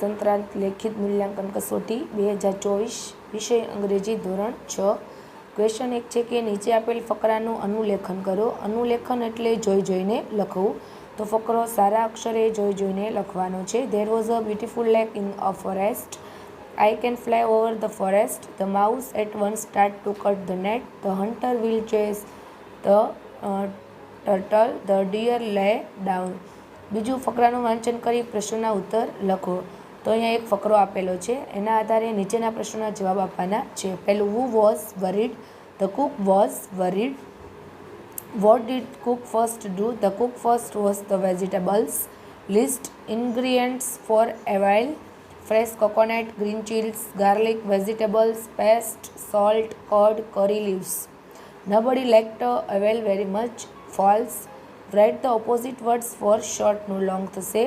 સંતરાંત લેખિત મૂલ્યાંકન કસોટી બે હજાર ચોવીસ વિષય અંગ્રેજી ધોરણ છ ક્વેશ્ચન એક છે કે નીચે આપેલ ફકરાનું અનુલેખન કરો અનુલેખન એટલે જોઈ જોઈને લખવું તો ફકરો સારા અક્ષરે જોઈ જોઈને લખવાનો છે there was a beautiful lake in a forest I can fly over the forest the mouse at one start to cut the net the hunter will chase the turtle the deer lay down બીજું ફકરાનું વાંચન કરી પ્રશ્નોના ઉત્તર લખો તો અહીંયા એક ફકરો આપેલો છે એના આધારે નીચેના પ્રશ્નોના જવાબ આપવાના છે પહેલું who was worried the cook was worried what did cook first do the cook first was the vegetables list ingredients for avail fresh coconut green chillies garlic vegetables paste salt curd curry leaves nobody liked avail very much false right the opposite words for શોર્ટનું long થશે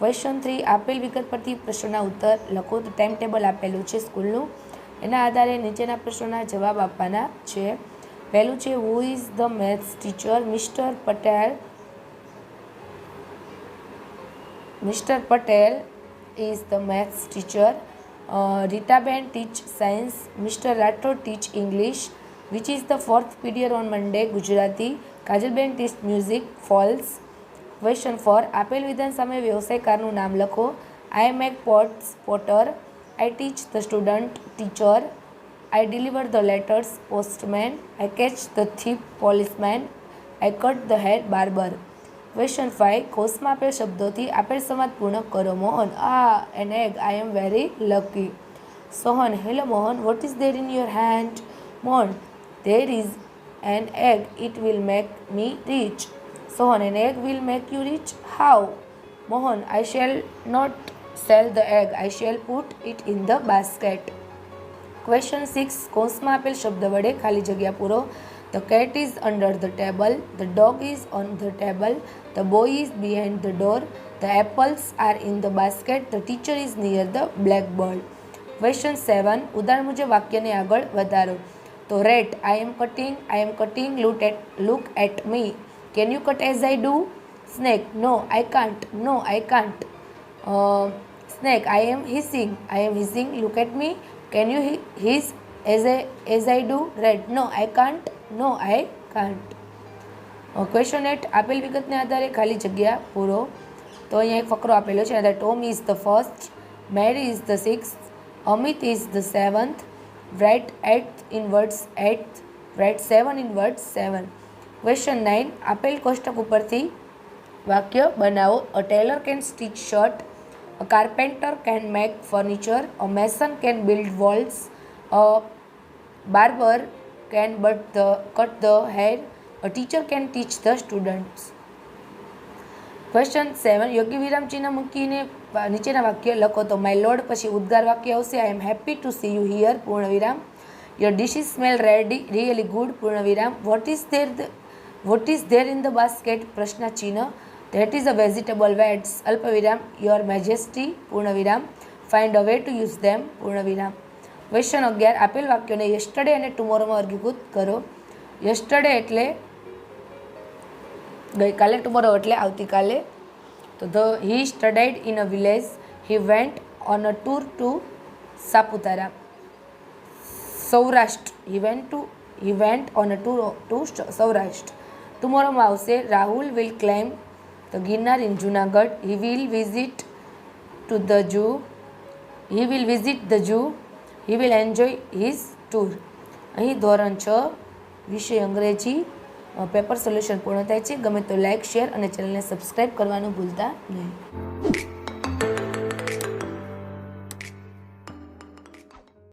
question three આપેલ વિગત પરથી પ્રશ્નના ઉત્તર લખો તો time table આપેલું છે સ્કૂલનું એના આધારે નીચેના પ્રશ્નોના જવાબ આપવાના છે પહેલું છે who is the maths teacher mister Patel mister Patel is the maths teacher રીટાબેન teach science mister Rathod teach English which is the fourth period on Monday Gujarati કાજલબેન test music false question four આપેલ વિધાન સામે વ્યવસાયકારનું નામ લખો I make pots potter I teach the student teacher I deliver the letters postman I catch the thief policeman I cut the hair barber question five કોર્સમાં આપેલ શબ્દોથી આપેલ સમાજ પૂર્ણ કરો મોહન આ an egg I am very lucky Sohan hello Mohan what is there in your hand Mohan there is and egg it will make me rich Sohan and egg will make you rich how Mohan I shall not sell the egg I shall put it in the basket question six કોર્સમાં આપેલ શબ્દ વડે ખાલી જગ્યા પૂરો the cat is under the table the dog is on the table the boy is behind the door the apples are in the basket the teacher is near the blackboard question seven ઉદાહરણ મુજબ વાક્યને આગળ વધારો તો rat I am cutting I am cutting look at look at me can you cut as I do snake no I can't no I can't snake I am hissing I am hissing look at me can you his as a as I do rat no I can't no I can't question eight આપેલ વિગતને આધારે ખાલી જગ્યા પૂરો તો અહીંયા એક ફકરો આપેલો છે Tom is the first Mary is the six Amit is the seventh write eight in words eighth write seven in words seven question 9 apel koshtak upar thi vakya banao a tailor can stitch shirt a carpenter can make furniture a mason can build walls a barber can cut the hair a teacher can teach the students question seven યોગ્ય વિરામ ચિહ્ન મૂકીને નીચેના વાક્ય લખો તો my lord પછી ઉદ્ગાર વાક્ય આવશે I am happy to see you here પૂર્ણ વિરામ your dishes smell ready really good પૂર્ણ વિરામ what is there what is there in the basket પ્રશ્ન ચિહ્ન that is a vegetable wets અલ્પવિરામ યોર મેજેસ્ટી પૂર્ણ વિરામ find a way to use them પૂર્ણ વિરામ ક્વેશ્ચન અગિયાર આપેલ વાક્યોને યસ્ટરડે અને ટુમોરોમાં વર્ગીકૃત કરો યસ્ટરડે એટલે ગઈકાલે ટુમોરો એટલે આવતીકાલે તો the he studied in a village he went on a tour to Saputara Saurashtra he went to he went on a tour to Saurashtra ટુમોરોમાં આવશે Rahul will climb the Girnar in Junagadh he will visit to the zoo he will visit the zoo he will enjoy his tour અહીં ધોરણ છ વિષય અંગ્રેજી paper solution પૂર્ણ થાય છે ગમે તો લાઇક શેર અને ચેનલને સબસ્ક્રાઈબ કરવાનું ભૂલતા નહીં